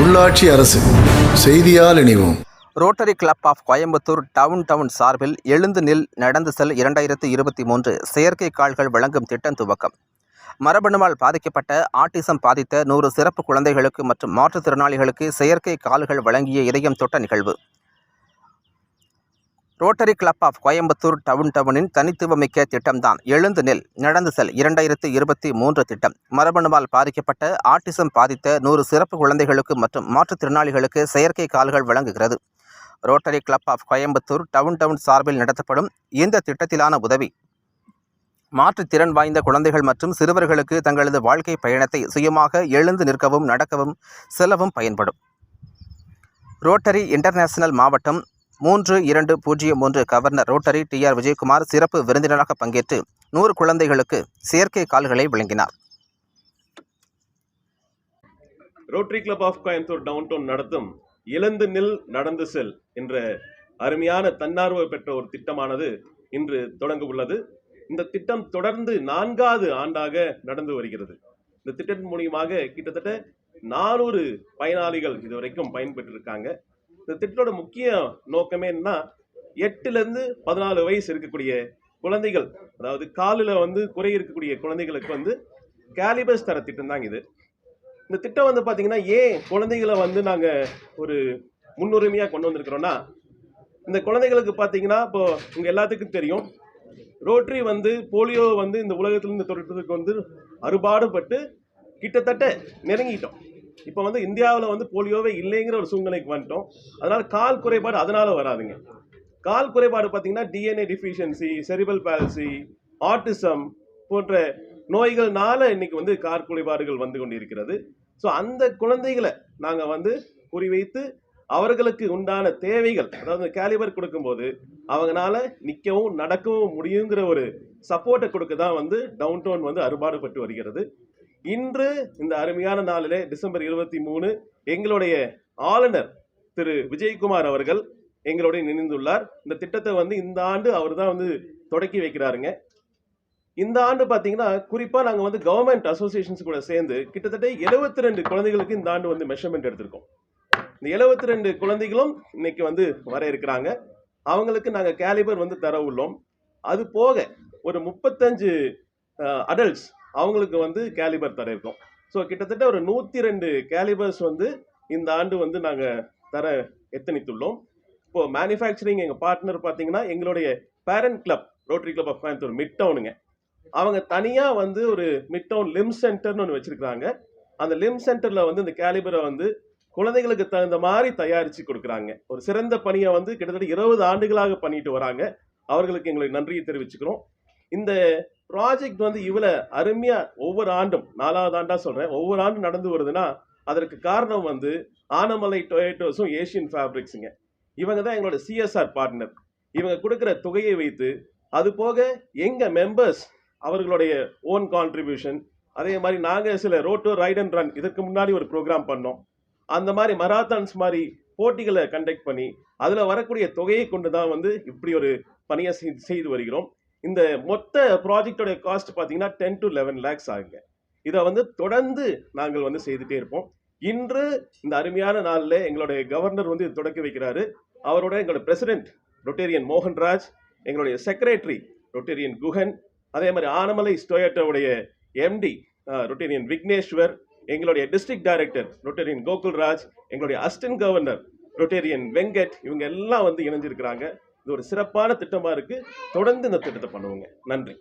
உள்ளாட்சி அரசு செய்தியால் இணைவோம். Rotary Club of Coimbatore downtown சார்பில் எழுந்து நில் நடந்து செல் இரண்டாயிரத்து இருபத்தி மூன்று செயற்கை கால்கள் வழங்கும் திட்டம் துவக்கம். மரபணுவால் பாதிக்கப்பட்ட ஆட்டிசம் பாதித்த நூறு சிறப்பு குழந்தைகளுக்கு மற்றும் மாற்றுத்திறனாளிகளுக்கு செயற்கை கால்கள் வழங்கிய இதயம் தொட்ட நிகழ்வு. Rotary club of Coimbatore down டவுனின் தனித்துவமிக்க திட்டம்தான். எழுந்து நெல். நடந்து செல். இரண்டாயிரத்து இருபத்தி மூன்று திட்டம். மரபணுவால் பாதிக்கப்பட்ட ஆட்டிசம் பாதித்த நூறு சிறப்பு குழந்தைகளுக்கு மற்றும் மாற்றுத்திறனாளிகளுக்கு செயற்கை கால்கள் வழங்குகிறது. Rotary Club of Coimbatore downtown சார்பில் நடத்தப்படும் இந்த திட்டத்திலான உதவி. மாற்றுத்திறன் வாய்ந்த குழந்தைகள் மற்றும் சிறுவர்களுக்கு தங்களது வாழ்க்கை பயணத்தை சுயமாக எழுந்து நிற்கவும் நடக்கவும் செல்லவும் பயன்படும். ரோட்டரி இன்டர்நேஷனல் மாவட்டம் மூன்று இரண்டு பூஜ்ஜியம் மூன்று governor Rotary T R Vijayakumar சிறப்பு விருந்தினராக பங்கேற்று நூறு குழந்தைகளுக்கு செயற்கை கால்களை வழங்கினார். Rotary Club of Coimbatore downtown நடத்தும் இழந்து நில் நடந்து செல் என்ற அருமையான தன்னார்வ பெற்ற ஒரு திட்டமானது இன்று தொடங்க உள்ளது இந்த திட்டம் தொடர்ந்து நான்காவது ஆண்டாக நடந்து வருகிறது. இந்த திட்டத்தின் மூலியமாக கிட்டத்தட்ட நானூறு பயனாளிகள் இதுவரைக்கும் பயன்பெற்றிருக்காங்க. இந்த திட்டத்தோட முக்கிய நோக்கமே என்னன்னா எட்டுலேருந்து பதினாலு வயசு இருக்கக்கூடிய குழந்தைகள் அதாவது காலில் வந்து குறை இருக்கக்கூடிய குழந்தைகளுக்கு வந்து கேலிபஸ் தர திட்டம் தாங்க இது. இந்த திட்டம் வந்து பார்த்தீங்கன்னா ஏன் குழந்தைகளை வந்து நாங்கள் ஒரு முன்னுரிமையாக கொண்டு வந்திருக்கிறோன்னா இந்த குழந்தைகளுக்கு பார்த்தீங்கன்னா இப்போ உங்கள் எல்லாத்துக்கும் தெரியும் ரோட்ரி வந்து போலியோ வந்து இந்த உலகத்திலிருந்து தொடர்றதுக்கு வந்து அறுபாடுபட்டு கிட்டத்தட்ட நெருங்கிட்டோம். இப்போ வந்து இந்தியாவில் வந்து போலியோவே இல்லைங்கிற ஒரு சூழ்நிலைக்கு வந்துட்டோம். அதனால் கால் குறைபாடு அதனால் வராதுங்க. கால் குறைபாடு பார்த்தீங்கன்னா DNA deficiency cerebral palsy autism போன்ற நோய்கள்னால இன்னைக்கு வந்து கால் குறைபாடுகள் வந்து கொண்டிருக்கிறது. ஸோ அந்த குழந்தைகளை நாங்கள் வந்து குறிவைத்து அவர்களுக்கு உண்டான தேவைகள் அதாவது கேலிபர் கொடுக்கும்போது அவங்கனால நிற்கவும் நடக்கவும் முடியுங்கிற ஒரு சப்போர்ட்டை கொடுக்க தான் வந்து டவுன் டவுன் வந்து அறுபாடுபட்டு வருகிறது. இன்று இந்த அருமையான நாளிலே டிசம்பர் இருபத்தி மூணு எங்களுடைய ஆளுநர் திரு. விஜயகுமார் அவர்கள் எங்களுடைய நினைந்துள்ளார் இந்த திட்டத்தை வந்து இந்த ஆண்டு அவர் தான் வந்து தொடக்கி வைக்கிறாருங்க. இந்த ஆண்டு பார்த்தீங்கன்னா குறிப்பாக நாங்கள் வந்து கவர்மெண்ட் அசோசியேஷன்ஸ் கூட சேர்ந்து கிட்டத்தட்ட எழுபத்தி ரெண்டு குழந்தைகளுக்கு இந்த ஆண்டு வந்து மெஷர்மெண்ட் எடுத்திருக்கோம். இந்த எழுபத்தி ரெண்டு குழந்தைகளும் இன்னைக்கு வந்து வர இருக்கிறாங்க. அவங்களுக்கு நாங்கள் கேலிபர் வந்து தர உள்ளோம். அது போக ஒரு முப்பத்தஞ்சு அடல்ட்ஸ் அவங்களுக்கு வந்து கேலிபர் தர இருக்கோம். ஸோ கிட்டத்தட்ட ஒரு நூற்றி ரெண்டு கேலிபர்ஸ் வந்து இந்த ஆண்டு வந்து நாங்கள் தர எத்தனித்துள்ளோம். இப்போ மேனுஃபேக்சரிங் எங்கள் பார்ட்னர் பார்த்தீங்கன்னா எங்களுடைய parent club Rotary Club of Coimbatore mid டவுனுங்க அவங்க தனியாக வந்து ஒரு மிட் டவுன் லிம் சென்டர்னு ஒன்று வச்சுருக்குறாங்க. அந்த லிம் சென்டரில் வந்து இந்த கேலிபரை வந்து குழந்தைகளுக்கு தகுந்த மாதிரி தயாரித்து கொடுக்குறாங்க. ஒரு சிறந்த பணியை வந்து கிட்டத்தட்ட இருபது ஆண்டுகளாக பண்ணிட்டு வராங்க. அவர்களுக்கு எங்களுக்கு நன்றியை தெரிவிச்சுக்கிறோம். இந்த ப்ராஜெக்ட் வந்து இவ்வளோ அருமையாக ஒவ்வொரு ஆண்டும் நாலாவது ஆண்டாக சொல்கிறேன் ஒவ்வொரு ஆண்டும் நடந்து வருதுன்னா அதற்கு காரணம் வந்து ஆனமலை டொயேட்டோஸும் ஏஷியன் ஃபேப்ரிக்ஸுங்க. இவங்க தான் எங்களோட சிஎஸ்ஆர் பார்ட்னர் இவங்க கொடுக்குற தொகையை வைத்து அது போக எங்கள் மெம்பர்ஸ் அவர்களுடைய ஓன் கான்ட்ரிபியூஷன் அதே மாதிரி நாங்கள் சில ரோட்டோ ரைட் அண்ட் ரன் இதற்கு முன்னாடி ஒரு ப்ரோக்ராம் பண்ணோம். அந்த மாதிரி மராத்தான்ஸ் மாதிரி போட்டிகளை கண்டக்ட் பண்ணி அதில் வரக்கூடிய தொகையை கொண்டு தான் வந்து இப்படி ஒரு பணியை செய்து வருகிறோம். இந்த மொத்த ப்ராஜெக்டோடைய காஸ்ட் பார்த்தீங்கன்னா டென் டு லெவன் லேக்ஸ் ஆகுங்க. இதை வந்து தொடர்ந்து நாங்கள் வந்து செய்துட்டே இருப்போம். இன்று இந்த அருமையான நாளில் எங்களுடைய கவர்னர் வந்து இது தொடக்கி வைக்கிறாரு. அவரோட எங்களோட பிரசிடென்ட் ரொட்டேரியன் மோகன்ராஜ் எங்களுடைய செக்ரட்டரி ரொட்டேரியன் குஹன் அதே மாதிரி ஆனமலை ஸ்டோயட்டோடைய எம்டி ரொட்டேரியன் விக்னேஸ்வர் எங்களுடைய டிஸ்ட்ரிக்ட் டைரக்டர் ரொட்டேரியன் கோகுல்ராஜ் எங்களுடைய அஸ்டன் கவர்னர் ரொட்டேரியன் வெங்கட் இவங்க எல்லாம் வந்து இணைஞ்சிருக்கிறாங்க. இது ஒரு சிறப்பான திட்டமா இருக்கு. தொடர்ந்து இந்த திட்டத்தை பண்ணுவோங்க. நன்றி.